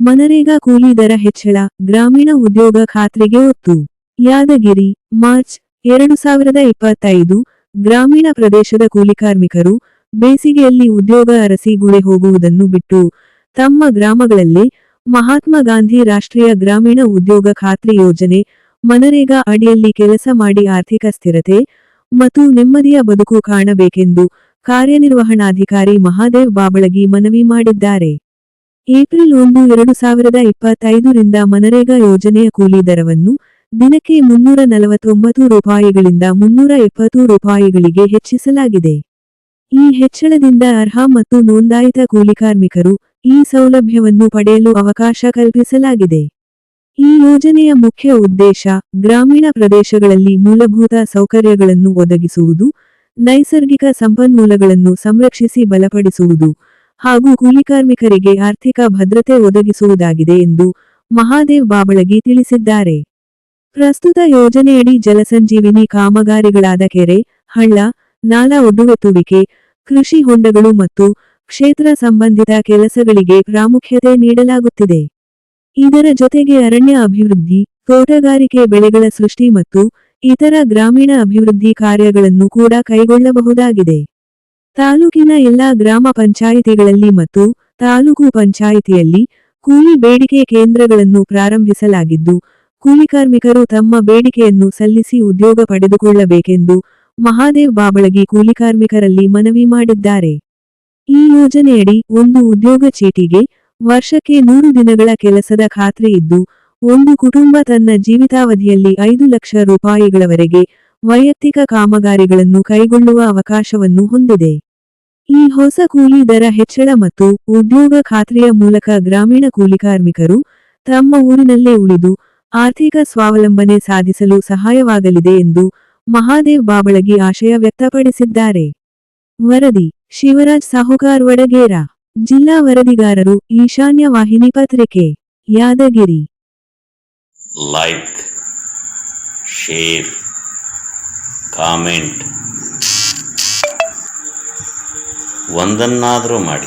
ಮನರೇಗಾ ಕೂಲಿ ದರ ಹೆಚ್ಚಳ, ಗ್ರಾಮೀಣ ಉದ್ಯೋಗ ಖಾತ್ರಿಗೆ ಒತ್ತು. ಯಾದಗಿರಿ, ಮಾರ್ಚ್ ಎರಡು ಸಾವಿರದ ಇಪ್ಪತ್ತೈದು, ಗ್ರಾಮೀಣ ಪ್ರದೇಶದ ಕೂಲಿಕಾರ್ಮಿಕರು ಬೇಸಿಗೆಯಲ್ಲಿ ಉದ್ಯೋಗ ಅರಸಿ ಗುಳೆ ಹೋಗುವುದನ್ನು ಬಿಟ್ಟು ತಮ್ಮ ಗ್ರಾಮಗಳಲ್ಲಿ ಮಹಾತ್ಮ ಗಾಂಧಿ ರಾಷ್ಟ್ರೀಯ ಗ್ರಾಮೀಣ ಉದ್ಯೋಗ ಖಾತ್ರಿ ಯೋಜನೆ, ಮನರೇಗಾ ಅಡಿಯಲ್ಲಿ ಕೆಲಸ ಮಾಡಿ ಆರ್ಥಿಕ ಸ್ಥಿರತೆ ಮತ್ತು ನೆಮ್ಮದಿಯ ಬದುಕು ಕಾಣಬೇಕೆಂದು ಕಾರ್ಯನಿರ್ವಹಣಾಧಿಕಾರಿ ಮಹಾದೇವ್ ಬಾಬಳಗಿ ಮನವಿ ಮಾಡಿದ್ದಾರೆ. ಏಪ್ರಿಲ್ ಒಂದು, ಎರಡು ಸಾವಿರದ ಇಪ್ಪತ್ತೈದರಿಂದ ಮನರೇಗಾ ಯೋಜನೆಯ ಕೂಲಿ ದರವನ್ನು ದಿನಕ್ಕೆ ಮುನ್ನೂರ ನಲವತ್ತೊಂಬತ್ತು ರೂಪಾಯಿಗಳಿಂದ ಮುನ್ನೂರ ಎಪ್ಪತ್ತು ರೂಪಾಯಿಗಳಿಗೆ ಹೆಚ್ಚಿಸಲಾಗಿದೆ. ಈ ಹೆಚ್ಚಳದಿಂದ ಅರ್ಹ ಮತ್ತು ನೋಂದಾಯಿತ ಕೂಲಿಕಾರ್ಮಿಕರು ಈ ಸೌಲಭ್ಯವನ್ನು ಪಡೆಯಲು ಅವಕಾಶ ಕಲ್ಪಿಸಲಾಗಿದೆ. ಈ ಯೋಜನೆಯ ಮುಖ್ಯ ಉದ್ದೇಶ ಗ್ರಾಮೀಣ ಪ್ರದೇಶಗಳಲ್ಲಿ ಮೂಲಭೂತ ಸೌಕರ್ಯಗಳನ್ನು ಒದಗಿಸುವುದು, ನೈಸರ್ಗಿಕ ಸಂಪನ್ಮೂಲಗಳನ್ನು ಸಂರಕ್ಷಿಸಿ ಬಲಪಡಿಸುವುದು. ಹಾಗೂ ಕೂಲಿಕಾರ್ಮಿಕರಿಗೆ ಆರ್ಥಿಕ ಭದ್ರತೆ ಒದಗಿಸುವುದಾಗಿದೆ ಎಂದು ಮಹಾದೇವ್ ಬಾಬಳಗಿ ತಿಳಿಸಿದ್ದಾರೆ. ಪ್ರಸ್ತುತ ಯೋಜನೆಯಡಿ ಜಲಸಂಜೀವಿನಿ ಕಾಮಗಾರಿಗಳಾದ ಕೆರೆ, ಹಳ್ಳ, ನಾಲ ಒಡ್ಡುವೆತ್ತುವಿಕೆ, ಕೃಷಿ ಹೊಂಡಗಳು ಮತ್ತು ಕ್ಷೇತ್ರ ಸಂಬಂಧಿತ ಕೆಲಸಗಳಿಗೆ ಪ್ರಾಮುಖ್ಯತೆ ನೀಡಲಾಗುತ್ತಿದೆ. ಇದರ ಜೊತೆಗೆ ಅರಣ್ಯ ಅಭಿವೃದ್ಧಿ, ತೋಟಗಾರಿಕೆ ಬೆಳೆಗಳ ಸೃಷ್ಟಿ ಮತ್ತು ಇತರ ಗ್ರಾಮೀಣ ಅಭಿವೃದ್ಧಿ ಕಾರ್ಯಗಳನ್ನು ಕೂಡ ಕೈಗೊಳ್ಳಬಹುದಾಗಿದೆ. ತಾಲೂಕಿನ ಎಲ್ಲಾ ಗ್ರಾಮ ಪಂಚಾಯಿತಿಗಳಲ್ಲಿ ಮತ್ತು ತಾಲೂಕು ಪಂಚಾಯಿತಿಯಲ್ಲಿ ಕೂಲಿ ಬೇಡಿಕೆ ಕೇಂದ್ರಗಳನ್ನು ಪ್ರಾರಂಭಿಸಲಾಗಿದ್ದು ಕೂಲಿಕಾರ್ಮಿಕರು ತಮ್ಮ ಬೇಡಿಕೆಯನ್ನು ಸಲ್ಲಿಸಿ ಉದ್ಯೋಗ ಪಡೆದುಕೊಳ್ಳಬೇಕೆಂದು ಮಹಾದೇವ್ ಬಾಬಳಗಿ ಕೂಲಿಕಾರ್ಮಿಕರಲ್ಲಿ ಮನವಿ ಮಾಡಿದ್ದಾರೆ. ಈ ಯೋಜನೆಯಡಿ ಒಂದು ಉದ್ಯೋಗ ಚೀಟಿಗೆ ವರ್ಷಕ್ಕೆ ನೂರು ದಿನಗಳ ಕೆಲಸದ ಖಾತ್ರಿ ಇದ್ದು, ಒಂದು ಕುಟುಂಬ ತನ್ನ ಜೀವಿತಾವಧಿಯಲ್ಲಿ ಐದು ಲಕ್ಷ ರೂಪಾಯಿಗಳವರೆಗೆ ವೈಯಕ್ತಿಕ ಕಾಮಗಾರಿಗಳನ್ನು ಕೈಗೊಳ್ಳುವ ಅವಕಾಶವನ್ನು ಹೊಂದಿದೆ. ಈ ಹೊಸ ಕೂಲಿ ದರ ಹೆಚ್ಚಳ ಮತ್ತು ಉದ್ಯೋಗ ಖಾತ್ರಿಯ ಮೂಲಕ ಗ್ರಾಮೀಣ ಕೂಲಿ ಕಾರ್ಮಿಕರು ತಮ್ಮ ಊರಿನಲ್ಲೇ ಉಳಿದು ಆರ್ಥಿಕ ಸ್ವಾವಲಂಬನೆ ಸಾಧಿಸಲು ಸಹಾಯವಾಗಲಿದೆ ಎಂದು ಮಹಾದೇವ್ ಬಾಬಳಗಿ ಆಶಯ ವ್ಯಕ್ತಪಡಿಸಿದ್ದಾರೆ. ವರದಿ, ಶಿವರಾಜ್ ಸಾಹುಕಾರ್ ವಡಗೇರ, ಜಿಲ್ಲಾ ವರದಿಗಾರರು ಈಶಾನ್ಯ ವಾಹಿನಿ ಪತ್ರಿಕೆ, ಯಾದಗಿರಿ. Like share comment. ಒಂದನ್ನಾದರೂ ಮಾಡಿ.